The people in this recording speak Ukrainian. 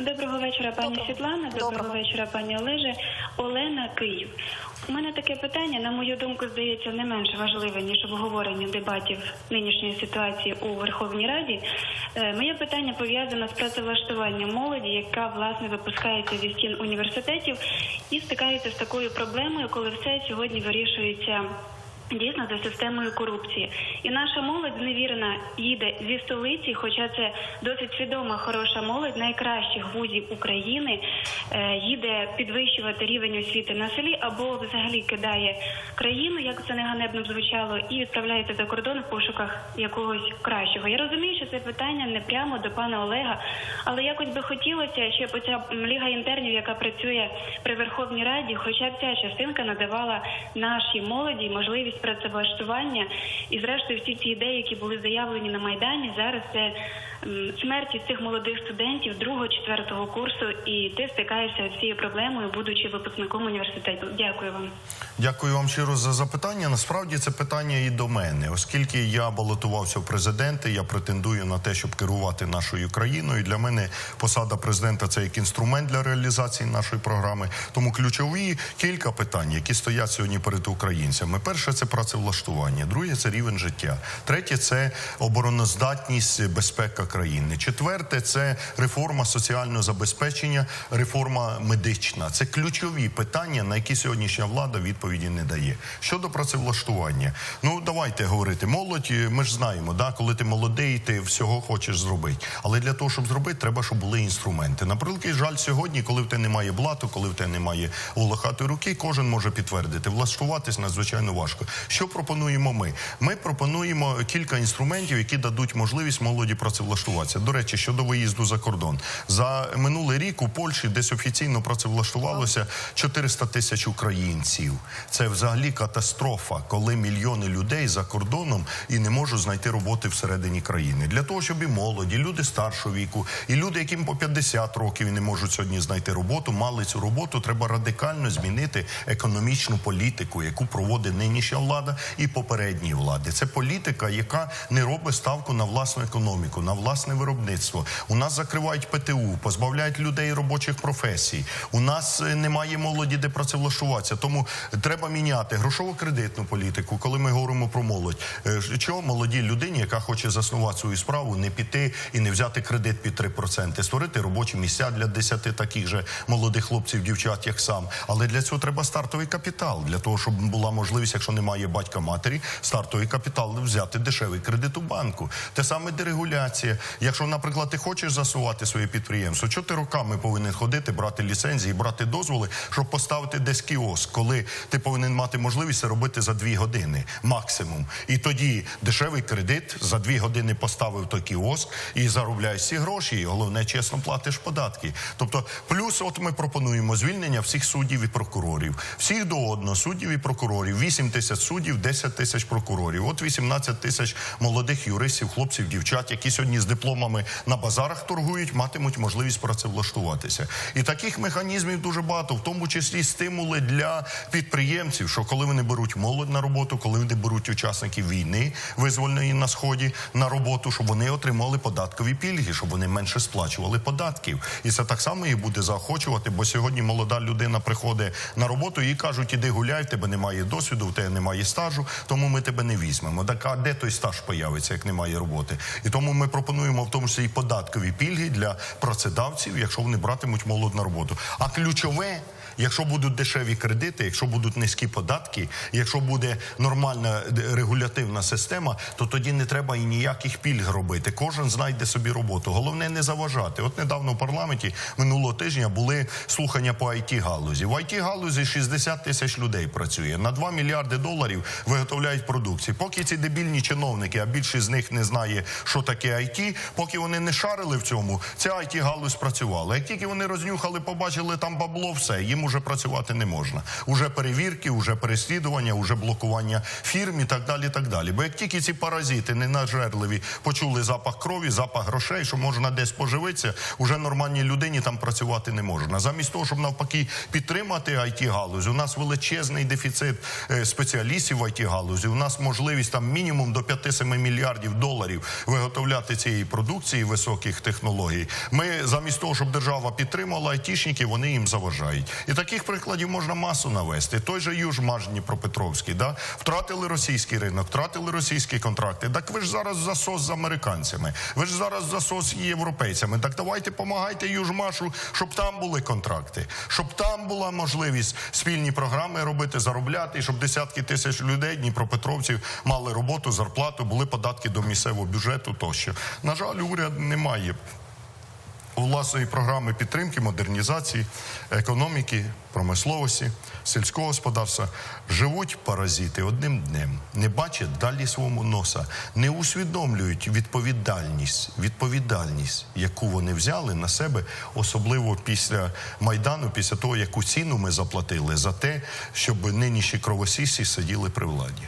Доброго вечора, пані Доброго. Світлана. Доброго, Доброго. вечора, пані Олеже. Олена Київ. У мене таке питання, на мою думку, здається, не менш важливе, ніж обговорення дебатів нинішньої ситуації у Верховній Раді. Е, Моє питання пов'язане з працевлаштуванням молоді, яка власне випускається зі стін університетів і стикається з такою проблемою, коли все сьогодні вирішується. Дійсно за системою корупції, і наша молодь зневірена їде зі столиці, хоча це досить свідома, хороша молодь найкращих вузів України е, їде підвищувати рівень освіти на селі або взагалі кидає країну, як це не ганебно б звучало, і відправляється за кордон в пошуках якогось кращого. Я розумію, що це питання не прямо до пана Олега, але якось би хотілося, щоб оця ліга інтернів, яка працює при Верховній Раді, хоча б ця частинка надавала нашій молоді можливість працевлаштування. І зрештою, всі ці ідеї, які були заявлені на майдані, зараз це смерті цих молодих студентів другого, четвертого курсу, і ти стикаєшся з цією проблемою, будучи випускником університету. Дякую вам. Дякую вам щиро за запитання. Насправді це питання і до мене, оскільки я балотувався в президенти, я претендую на те, щоб керувати нашою країною. Для мене посада президента це як інструмент для реалізації нашої програми. Тому ключові кілька питань, які стоять сьогодні перед українцями. Перше це працевлаштування, друге це рівень життя, третє це обороноздатність, безпека країни. Четверте це реформа соціального забезпечення, реформа медична. Це ключові питання, на які сьогоднішня влада відповіді не дає. Щодо працевлаштування, ну давайте говорити. Молодь, ми ж знаємо, да, коли ти молодий, ти всього хочеш зробити. Але для того, щоб зробити, треба, щоб були інструменти. На превеликий жаль, сьогодні, коли в тебе немає блату, коли в тебе немає волохатої руки, кожен може підтвердити. Влаштуватись надзвичайно важко. Що пропонуємо ми? Ми пропонуємо кілька інструментів, які дадуть можливість молоді працевлаштуватися. До речі, щодо виїзду за кордон за минулий рік у Польщі десь офіційно працевлаштувалося 400 тисяч українців. Це взагалі катастрофа, коли мільйони людей за кордоном і не можуть знайти роботи всередині країни. Для того, щоб і молоді, люди старшого віку, і люди, яким по 50 років і не можуть сьогодні знайти роботу, мали цю роботу. Треба радикально змінити економічну політику, яку проводить нинішня влада і попередні влади. Це політика, яка не робить ставку на власну економіку, на власне виробництво. У нас закривають ПТУ, позбавляють людей робочих професій. У нас е, немає молоді, де працевлаштуватися. Тому треба міняти грошово-кредитну політику, коли ми говоримо про молодь. Е, Чого молодій людині, яка хоче заснувати свою справу, не піти і не взяти кредит під 3%, створити робочі місця для 10 таких же молодих хлопців, дівчат, як сам. Але для цього треба стартовий капітал, для того, щоб була можливість, якщо немає батька матері, стартовий капітал взяти дешевий кредит у банку. Те саме дерегуляція. Якщо, наприклад, ти хочеш засувати своє підприємство, що ти роками повинен ходити, брати ліцензії, брати дозволи, щоб поставити десь кіоск, коли ти повинен мати можливість це робити за дві години максимум. І тоді дешевий кредит за дві години поставив той кіоск і заробляєш всі гроші. І головне, чесно платиш податки. Тобто, плюс, от ми пропонуємо звільнення всіх суддів і прокурорів, всіх до одного суддів і прокурорів, 8 тисяч суддів, 10 тисяч прокурорів. От 18 тисяч молодих юристів, хлопців, дівчат, які сьогодні дипломами на базарах торгують, матимуть можливість працевлаштуватися. І таких механізмів дуже багато, в тому числі стимули для підприємців, що коли вони беруть молодь на роботу, коли вони беруть учасників війни визвольної на сході на роботу, щоб вони отримали податкові пільги, щоб вони менше сплачували податків. І це так само їх буде заохочувати, бо сьогодні молода людина приходить на роботу і кажуть, іди гуляй, в тебе немає досвіду, в тебе немає стажу, тому ми тебе не візьмемо. Так а де той стаж появиться, як немає роботи? І тому ми пропонуємо в тому числі і податкові пільги для працедавців, якщо вони братимуть молодь на роботу. А ключове. Якщо будуть дешеві кредити, якщо будуть низькі податки, якщо буде нормальна регулятивна система, то тоді не треба і ніяких пільг робити. Кожен знайде собі роботу. Головне не заважати. От недавно в парламенті минулого тижня були слухання по it галузі. В it галузі 60 тисяч людей працює на 2 мільярди доларів виготовляють продукції. Поки ці дебільні чиновники, а більшість з них не знає, що таке IT, поки вони не шарили в цьому, ця it галузь працювала. Як тільки вони рознюхали, побачили там бабло, все їм уже працювати не можна. Уже перевірки, уже переслідування, уже блокування фірм і так далі. Так далі. Бо як тільки ці паразити ненажерливі почули запах крові, запах грошей, що можна десь поживитися, уже нормальній людині там працювати не можна. Замість того, щоб навпаки підтримати it галузь у нас величезний дефіцит е, спеціалістів в it галузі. У нас можливість там мінімум до 5-7 мільярдів доларів виготовляти цієї продукції високих технологій. Ми замість того, щоб держава підтримала айтішників, вони їм заважають. І таких прикладів можна масу навести. Той же Южмаш Дніпропетровський, да? втратили російський ринок, втратили російські контракти. Так ви ж зараз засос з американцями. Ви ж зараз засос з європейцями. Так давайте помагайте Южмашу, щоб там були контракти, щоб там була можливість спільні програми робити, заробляти, і щоб десятки тисяч людей, дніпропетровців, мали роботу, зарплату, були податки до місцевого бюджету тощо. На жаль, уряд не має власної програми підтримки, модернізації економіки, промисловості, сільського господарства живуть паразити одним днем, не бачать далі свого носа, не усвідомлюють відповідальність, відповідальність, яку вони взяли на себе, особливо після майдану, після того, яку ціну ми заплатили за те, щоб нинішні кровосісі сиділи при владі.